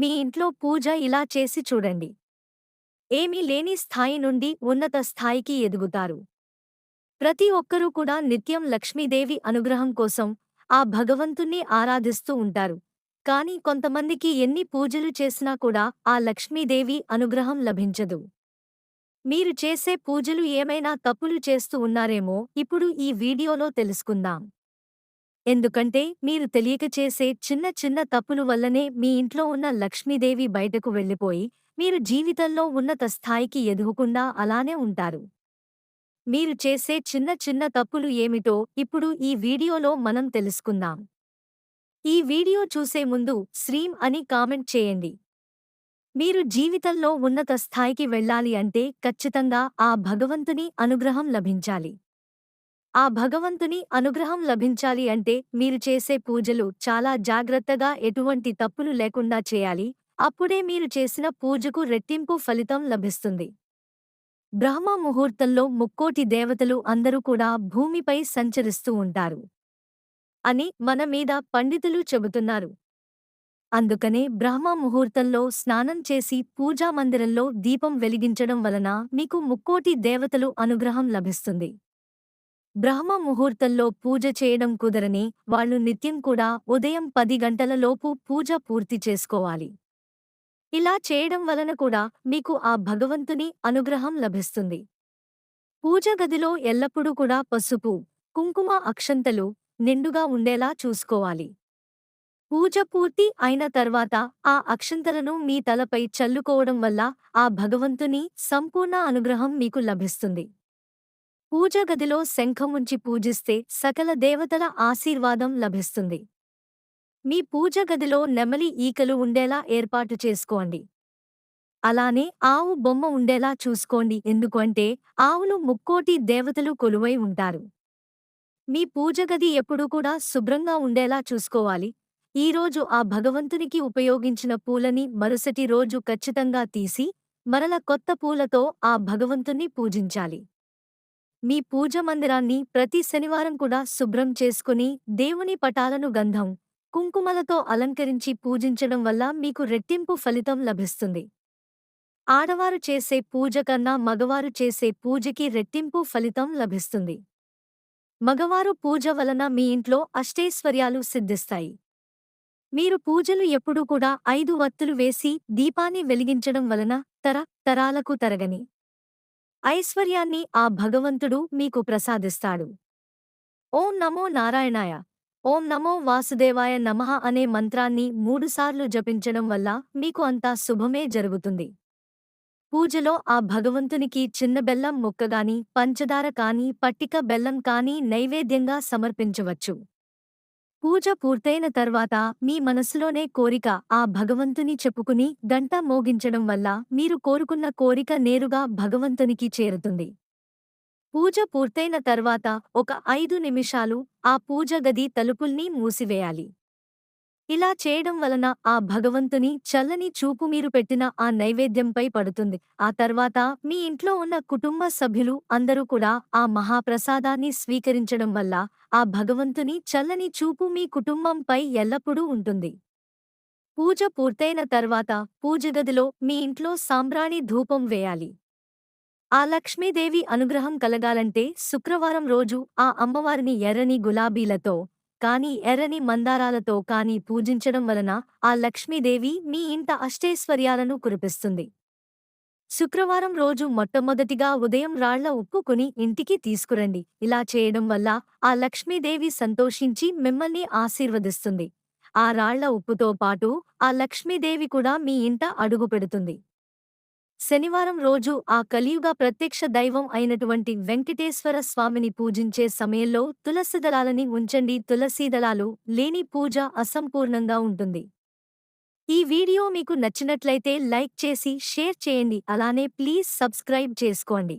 మీ ఇంట్లో పూజ ఇలా చేసి చూడండి. ఏమీ లేని స్థాయి నుండి ఉన్నత స్థాయికి ఎదుగుతారు. ప్రతి ఒక్కరూ కూడా నిత్యం లక్ష్మీదేవి అనుగ్రహం కోసం ఆ భగవంతుణ్ణి ఆరాధిస్తూ ఉంటారు. కాని కొంతమందికి ఎన్ని పూజలు చేసినా కూడా ఆ లక్ష్మీదేవి అనుగ్రహం లభించదు. మీరు చేసే పూజలు ఏమైనా తప్పులు చేస్తూ ఉన్నారేమో ఇప్పుడు ఈ వీడియోలో తెలుసుకుందాం. ఎందుకంటే మీరు తెలియక చేసే చిన్న చిన్న తప్పులు వల్లనే మీ ఇంట్లో ఉన్న లక్ష్మీదేవి బయటకు వెళ్ళిపోయి మీరు జీవితంలో ఉన్నత స్థాయికి ఎదుగుకుండా అలానే ఉంటారు. మీరు చేసే చిన్న చిన్న తప్పులు ఏమిటో ఇప్పుడు ఈ వీడియోలో మనం తెలుసుకుందాం. ఈ వీడియో చూసే ముందు శ్రీం అని కామెంట్ చేయండి. మీరు జీవితంలో ఉన్నత స్థాయికి వెళ్ళాలి అంటే ఖచ్చితంగా ఆ భగవంతుని అనుగ్రహం లభించాలి. ఆ భగవంతుని అనుగ్రహం లభించాలి అంటే మీరు చేసే పూజలు చాలా జాగ్రత్తగా ఎటువంటి తప్పులు లేకుండా చేయాలి. అప్పుడే మీరు చేసిన పూజకు రెట్టింపు ఫలితం లభిస్తుంది. బ్రహ్మ ముహూర్తంలో ముక్కోటి దేవతలు అందరూ కూడా భూమిపై సంచరిస్తూ ఉంటారు. అని మన మీద పండితులు చెబుతున్నారు. అందుకనే బ్రహ్మ ముహూర్తంలో స్నానం చేసి పూజామందిరంలో దీపం వెలిగించడం వలన మీకు ముక్కోటి దేవతలు అనుగ్రహం లభిస్తుంది. బ్రహ్మ ముహూర్తంలో పూజ చేయడం కుదరని వాళ్ళు నిత్యం కూడా ఉదయం పది గంటలలోపు పూజ పూర్తి చేసుకోవాలి. ఇలా చేయడం వలన కూడా మీకు ఆ భగవంతుని అనుగ్రహం లభిస్తుంది. పూజ గదిలో ఎల్లప్పుడూ కూడా పసుపు కుంకుమ అక్షంతలు నిండుగా ఉండేలా చూసుకోవాలి. పూజ పూర్తి అయిన తర్వాత ఆ అక్షంతలను మీ తలపై చల్లుకోవడం వల్ల ఆ భగవంతుని సంపూర్ణ అనుగ్రహం మీకు లభిస్తుంది. పూజగదిలో శంఖముంచి పూజిస్తే సకల దేవతల ఆశీర్వాదం లభిస్తుంది. మీ పూజగదిలో నెమలి ఈకలు ఉండేలా ఏర్పాటు చేసుకోండి. అలానే ఆవు బొమ్మ ఉండేలా చూసుకోండి. ఎందుకంటే ఆవులు ముక్కోటి దేవతలు కొలువై ఉంటారు. మీ పూజగది ఎప్పుడూ కూడా శుభ్రంగా ఉండేలా చూసుకోవాలి. ఈరోజు ఆ భగవంతునికి ఉపయోగించిన పూలని మరుసటి రోజు ఖచ్చితంగా తీసి మరల కొత్త పూలతో ఆ భగవంతుని పూజించాలి. మీ పూజ మందిరాన్ని ప్రతి శనివారం కూడా శుభ్రం చేసుకుని దేవుని పటాలను గంధం కుంకుమలతో అలంకరించి పూజించడం వల్ల మీకు రెట్టింపు ఫలితం లభిస్తుంది. ఆడవారు చేసే పూజ కన్నా మగవారు చేసే పూజకి రెట్టింపు ఫలితం లభిస్తుంది. మగవారు పూజ వలన మీ ఇంట్లో అష్టైశ్వర్యాలు సిద్ధిస్తాయి. మీరు పూజలు ఎప్పుడూ కూడా ఐదు వత్తులు వేసి దీపాన్ని వెలిగించడం వలన తర తరాలకు తరగని ఐశ్వర్యాన్ని ఆ భగవంతుడు మీకు ప్రసాదిస్తాడు. ఓం నమో నారాయణాయ. ఓం నమో వాసుదేవాయ నమః అనే మంత్రాన్ని మూడుసార్లు జపించడం వల్ల మీకు అంతా శుభమే జరుగుతుంది. పూజలో ఆ భగవంతునికి చిన్న బెల్లం ముక్కగాని పంచదార కాని పట్టిక బెల్లం కాని నైవేద్యంగా సమర్పించవచ్చు. పూజ పూర్తయిన తర్వాత మీ మనసులోనే కోరిక ఆ భగవంతుని చెప్పుకుని గంట మోగించడం వల్ల మీరు కోరుకున్న కోరిక నేరుగా భగవంతునికి చేరుతుంది. పూజ పూర్తయిన తర్వాత ఒక ఐదు నిమిషాలు ఆ పూజ గది తలుపుల్ని మూసివేయాలి. ఇలా చేయడం వలన ఆ భగవంతుని చల్లని చూపు మీరు పెట్టిన ఆ నైవేద్యంపై పడుతుంది. ఆ తర్వాత మీ ఇంట్లో ఉన్న కుటుంబ సభ్యులు అందరూ కూడా ఆ మహాప్రసాదాన్ని స్వీకరించడం వల్ల ఆ భగవంతుని చల్లని చూపు మీ కుటుంబంపై ఎల్లప్పుడూ ఉంటుంది. పూజ పూర్తయిన తర్వాత పూజగదిలో మీ ఇంట్లో సాంబ్రాణి ధూపం వేయాలి. ఆ లక్ష్మీదేవి అనుగ్రహం కలగాలంటే శుక్రవారం రోజు ఆ అమ్మవారిని ఎర్రని గులాబీలతో కాని ఎర్రని మందారాలతో కాని పూజించడం వలన ఆ లక్ష్మీదేవి మీ ఇంట అష్టైశ్వర్యాలను కురిపిస్తుంది. శుక్రవారం రోజు మొట్టమొదటిగా ఉదయం రాళ్ళ ఉప్పుకుని ఇంటికి తీసుకురండి. ఇలా చేయడం వల్ల ఆ లక్ష్మీదేవి సంతోషించి మిమ్మల్ని ఆశీర్వదిస్తుంది. ఆ రాళ్ళ ఉప్పుతో పాటు ఆ లక్ష్మీదేవి కూడా మీ ఇంట అడుగు పెడుతుంది. శనివారం రోజు ఆ కలియుగ ప్రత్యక్ష దైవం అయినటువంటి వెంకటేశ్వర స్వామిని పూజించే సమయంలో తులసిదళాలని ఉంచండి. తులసీదళాలు లేని పూజ అసంపూర్ణంగా ఉంటుంది. ఈ వీడియో మీకు నచ్చినట్లయితే లైక్ చేసి షేర్ చేయండి. అలానే ప్లీజ్ సబ్స్క్రైబ్ చేసుకోండి.